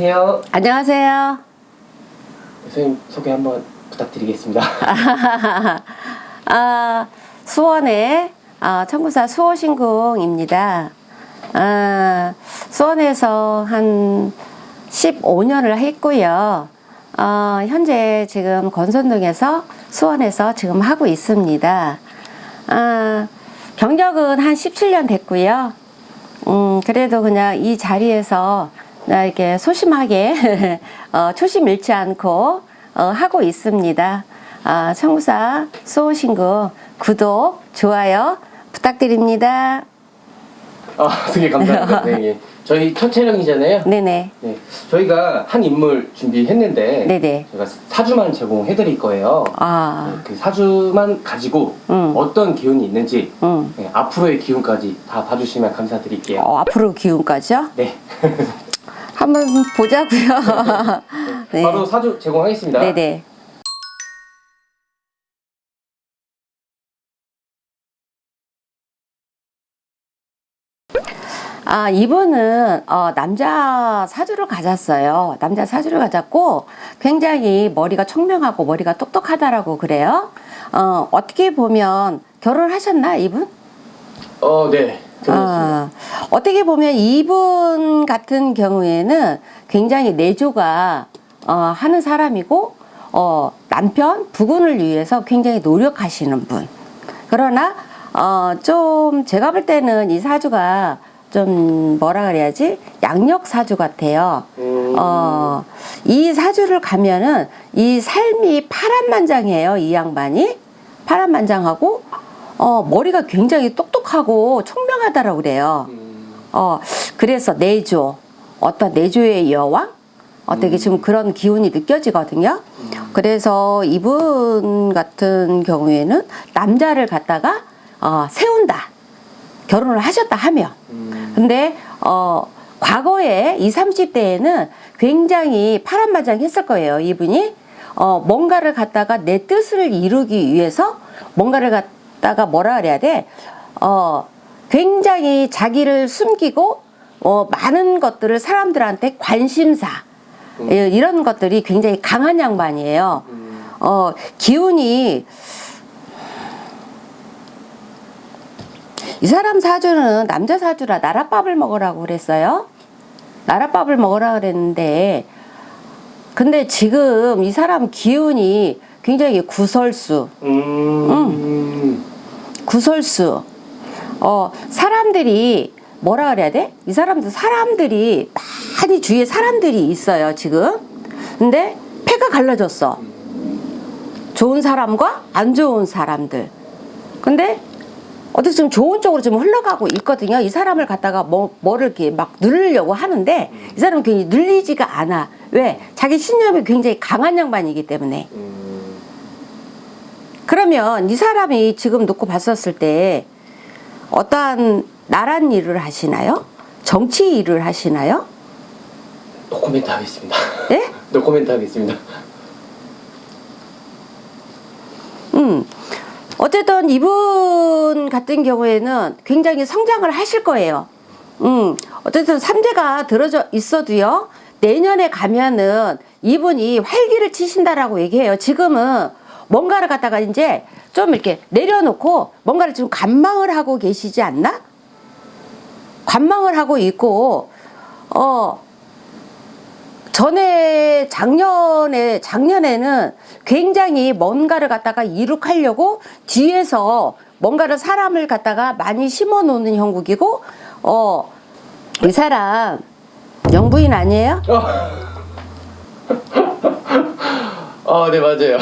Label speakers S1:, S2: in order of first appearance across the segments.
S1: 안녕하세요.
S2: 안녕하세요.
S1: 선생님 소개 한번 부탁드리겠습니다.
S2: 아, 수원의 아, 청구사 수호신궁입니다. 아, 수원에서 한 15년을 했고요. 어, 현재 지금 건선동에서 수원에서 지금 하고 있습니다. 아, 경력은 한 17년 됐고요. 음, 그래도 그냥 이 자리에서 나 이렇게 소심하게 어, 초심 잃지 않고 어, 하고 있습니다. 아, 청구사 수호신구 구독, 좋아요 부탁드립니다.
S1: 아, 되게 감사합니다. 네, 예. 저희 첫 촬영이잖아요.
S2: 네네.
S1: 네, 저희가 한 인물 준비했는데
S2: 네네.
S1: 제가 사주만 제공해드릴 거예요.
S2: 아,
S1: 네, 그 사주만 가지고
S2: 음.
S1: 어떤 기운이 있는지
S2: 음.
S1: 네, 앞으로의 기운까지 다 봐주시면 감사드릴게요.
S2: 어, 앞으로 기운까지요?
S1: 네,
S2: 한번 보자고요. 네.
S1: 바로 사주 제공하겠습니다.
S2: 네네. 아, 이분은 어, 남자 사주를 가졌어요. 남자 사주를 가졌고 굉장히 머리가 청명하고 머리가 똑똑하다라고 그래요. 어, 어떻게 보면 결혼하셨나 이분?
S1: 어, 네.
S2: 아, 어떻게 보면 이분 같은 경우에는 굉장히 내조가 어, 하는 사람이고 어, 남편 부군을 위해서 굉장히 노력하시는 분. 그러나 어, 좀 제가 볼 때는 이 사주가 좀 뭐라 그래야지 양력 사주 같아요.
S1: 음.
S2: 어, 이 사주를 가면은 이 삶이 파란만장해요. 이 양반이 파란만장하고 어, 머리가 굉장히 똑똑하고 총명하다라고 그래요.
S1: 음,
S2: 어, 그래서 내조, 어떤 내조의 여왕? 어떻게 지금 그런 기운이 느껴지거든요. 그래서 이분 같은 경우에는 남자를 갖다가 어, 세운다. 결혼을 하셨다 하면.
S1: 음,
S2: 근데 어 과거에 20, 30대에는 굉장히 파란마장 했을 거예요. 이분이 어 뭔가를 갖다가 내 뜻을 이루기 위해서 뭔가를 갖다가 뭐라 그래야 돼? 어 굉장히 자기를 숨기고 어 많은 것들을 사람들한테 관심사 예, 이런 것들이 굉장히 강한 양반이에요.
S1: 음,
S2: 어 기운이 이 사람 사주는 남자 사주라 나랏밥을 먹으라고 그랬어요. 나랏밥을 먹으라 그랬는데 근데 지금 이 사람 기운이 굉장히 구설수,
S1: 음,
S2: 구설수. 어 사람들이 뭐라 그래야 돼? 이 사람들 사람들이 많이 주위에 사람들이 있어요 지금. 근데 패가 갈라졌어. 좋은 사람과 안 좋은 사람들. 근데 어떻게 좀 좋은 쪽으로 좀 흘러가고 있거든요. 이 사람을 갖다가 뭐, 뭐를 이렇게 막 누르려고 하는데 이 사람은 굉장히 눌리지가 않아. 왜? 자기 신념이 굉장히 강한 양반이기 때문에.
S1: 음,
S2: 그러면 이 사람이 지금 놓고 봤었을 때 어떠한 나란 일을 하시나요? 정치 일을 하시나요?
S1: 노코멘트 하겠습니다.
S2: 예?
S1: 노코멘트 하겠습니다.
S2: 음. 어쨌든 이분 같은 경우에는 굉장히 성장을 하실 거예요. 음. 어쨌든 삼재가 들어져 있어도요. 내년에 가면은 이분이 활기를 치신다라고 얘기해요. 지금은 뭔가를 갖다가 이제 좀 이렇게 내려놓고 뭔가를 좀 관망을 하고 계시지 않나? 관망을 하고 있고, 어, 전에 작년에 작년에는 굉장히 뭔가를 갖다가 이룩하려고 뒤에서 뭔가를 사람을 갖다가 많이 심어 놓는 형국이고 어 이 사람 영부인 아니에요?
S1: 아, 네, 맞아요.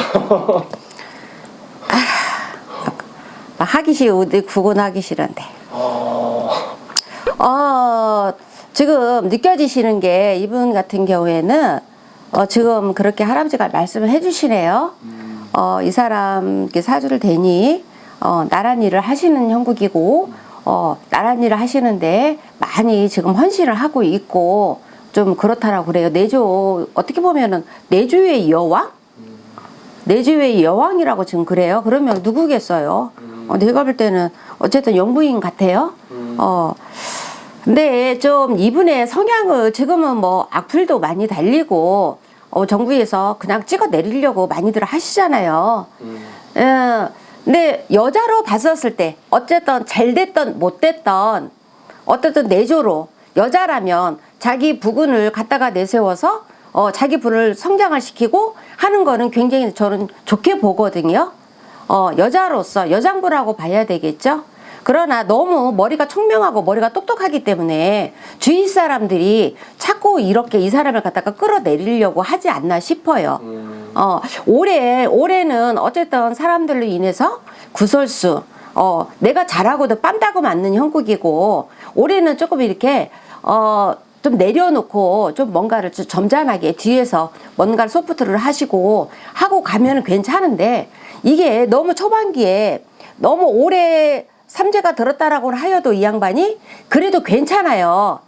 S2: 막 하기 싫은데 구분하기 싫은데.
S1: 어,
S2: 어, 지금 느껴지시는 게 이분 같은 경우에는 어, 지금 그렇게 할아버지가 말씀을 해주시네요. 어, 이 사람 사주를 대니 어, 나란 일을 하시는 형국이고 어, 나란 일을 하시는데 많이 지금 헌신을 하고 있고 좀 그렇다라고 그래요. 내조 어떻게 보면은 내조의 여왕? 내조의 여왕이라고 지금 그래요. 그러면 누구겠어요? 어, 내가 볼 때는 어쨌든 영부인 같아요.
S1: 음.
S2: 어, 근데 좀 이분의 성향을 지금은 뭐 악플도 많이 달리고 어, 정부에서 그냥 찍어 내리려고 많이들 하시잖아요.
S1: 음.
S2: 예, 근데 여자로 봤었을 때 어쨌든 잘 됐던 못 됐던 어쨌든 내조로 여자라면 자기 부군을 갖다가 내세워서 어, 자기 분을 성장을 시키고 하는 거는 굉장히 저는 좋게 보거든요. 어, 여자로서 여장부라고 봐야 되겠죠. 그러나 너무 머리가 총명하고 머리가 똑똑하기 때문에 주위 사람들이 자꾸 이렇게 이 사람을 갖다가 끌어내리려고 하지 않나 싶어요.
S1: 음.
S2: 어, 올해, 올해는 어쨌든 사람들로 인해서 구설수, 어, 내가 잘하고도 빰따고 맞는 형국이고, 올해는 조금 이렇게, 어, 좀 내려놓고 좀 뭔가를 좀 점잖하게 뒤에서 뭔가를 소프트를 하시고 하고 가면은 괜찮은데 이게 너무 초반기에 너무 오래 삼재가 들었다라고 하여도 이 양반이 그래도 괜찮아요.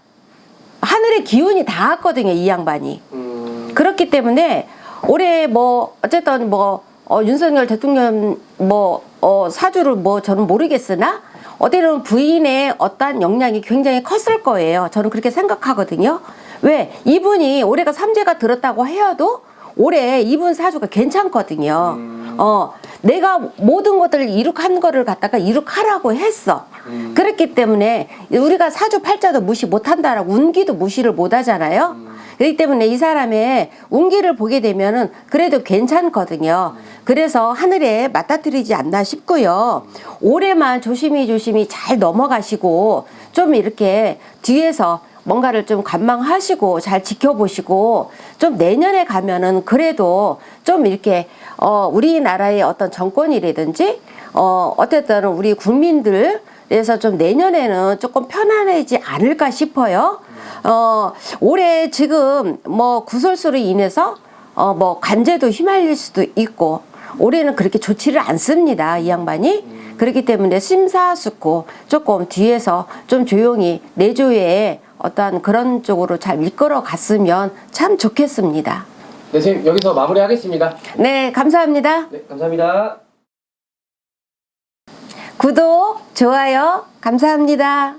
S2: 하늘의 기운이 닿았거든요, 이 양반이.
S1: 음.
S2: 그렇기 때문에 올해 뭐 어쨌든 뭐 어, 윤석열 대통령 뭐 어, 사주를 뭐 저는 모르겠으나 어디는 부인의 어떠한 영향이 굉장히 컸을 거예요. 저는 그렇게 생각하거든요. 왜 이분이 올해가 삼재가 들었다고 해도 올해 이분 사주가 괜찮거든요.
S1: 음.
S2: 어, 내가 모든 것들을 이룩한 거를 갖다가 이룩하라고 했어.
S1: 음.
S2: 그렇기 때문에 우리가 사주 팔자도 무시 못 한다라고 운기도 무시를 못 하잖아요. 그렇기 때문에 이 사람의 운기를 보게 되면은 그래도 괜찮거든요. 그래서 하늘에 맞닥뜨리지 않나 싶고요. 올해만 조심히 조심히 잘 넘어가시고 좀 이렇게 뒤에서 뭔가를 좀 관망하시고 잘 지켜보시고 좀 내년에 가면은 그래도 좀 이렇게 어 우리나라의 어떤 정권이라든지 어 어쨌든 우리 국민들에서 좀 내년에는 조금 편안해지지 않을까 싶어요. 어 올해 지금 뭐 구설수로 인해서 어 뭐 관제도 휘말릴 수도 있고 올해는 그렇게 좋지를 않습니다 이 양반이 그렇기 때문에 심사숙고 조금 뒤에서 좀 조용히 내조에 어떠한 그런 쪽으로 잘 이끌어 갔으면 참 좋겠습니다.
S1: 네, 선생님 여기서 마무리하겠습니다.
S2: 네, 감사합니다.
S1: 네, 감사합니다.
S2: 구독, 좋아요, 감사합니다.